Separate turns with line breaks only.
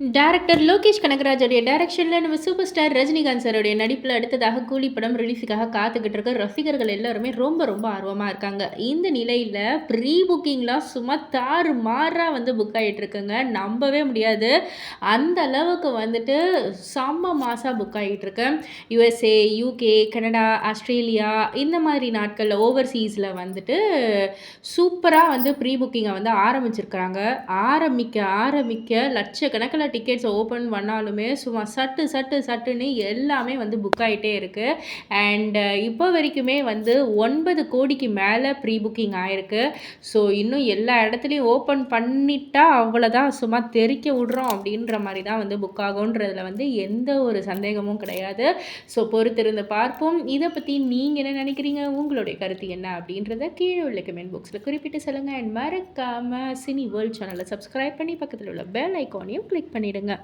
Director Lokesh கனகராஜோடைய டைரக்ஷனில் நம்ம super star Rajinikanth சாருடைய நடிப்பில் அடுத்ததாக கூலி படம் ரிலீஸுக்காக காத்துக்கிட்டு இருக்க ரசிகர்கள் எல்லாருமே ரொம்ப ரொம்ப ஆர்வமாக இருக்காங்க. இந்த நிலையில் ப்ரீ புக்கிங்லாம் சும்மா தாறு மாறாக வந்து புக் ஆகிட்டு இருக்குங்க. நம்பவே முடியாது. அந்த அளவுக்கு வந்துட்டு செம்ம மாசாக புக் ஆகிட்டு இருக்கு. யுஎஸ்ஏ யூகே கனடா ஆஸ்திரேலியா இந்த மாதிரி நாட்களில் ஓவர்சீஸில் வந்துட்டு சூப்பராக வந்து ப்ரீ புக்கிங்கை வந்து ஆரம்பிச்சிருக்கிறாங்க ஆரம்பிக்க ஆரம்பிக்க லட்சக்கணக்கில் டிக்கெட்ஸ் ஓப்பன் பண்ணாலுமே சும்மா சட்டு சட்டு சட்டுன்னு எல்லாமே வந்து புக் ஆகிட்டே இருக்குது அண்ட் இப்போ வரைக்குமே வந்து ஒன்பது கோடிக்கு மேலே ப்ரீ புக்கிங் ஆயிருக்கு. ஸோ இன்னும் எல்லா இடத்துலையும் ஓப்பன் பண்ணிட்டா அவ்வளோதான் சும்மா தெறிக்க விட்றோம் அப்படின்ற மாதிரி தான் வந்து புக் ஆகுன்றதில் வந்து எந்த ஒரு சந்தேகமும் கிடையாது. ஸோ பொறுத்திருந்து பார்ப்போம். இதை பற்றி நீங்கள் என்ன நினைக்கிறீங்க? உங்களுடைய கருத்து என்ன அப்படின்றத கீழே உள்ள கமெண்ட் பாக்ஸில் குறிப்பிட்டு சொல்லுங்கள் அண்ட் மறக்காமல் சினி வேர்ல்ட் சேனலை சப்ஸ்கிரைப் பண்ணி பக்கத்தில் உள்ள பெல் ஐக்கானையும் கிளிக் பண்ணிவிடுங்க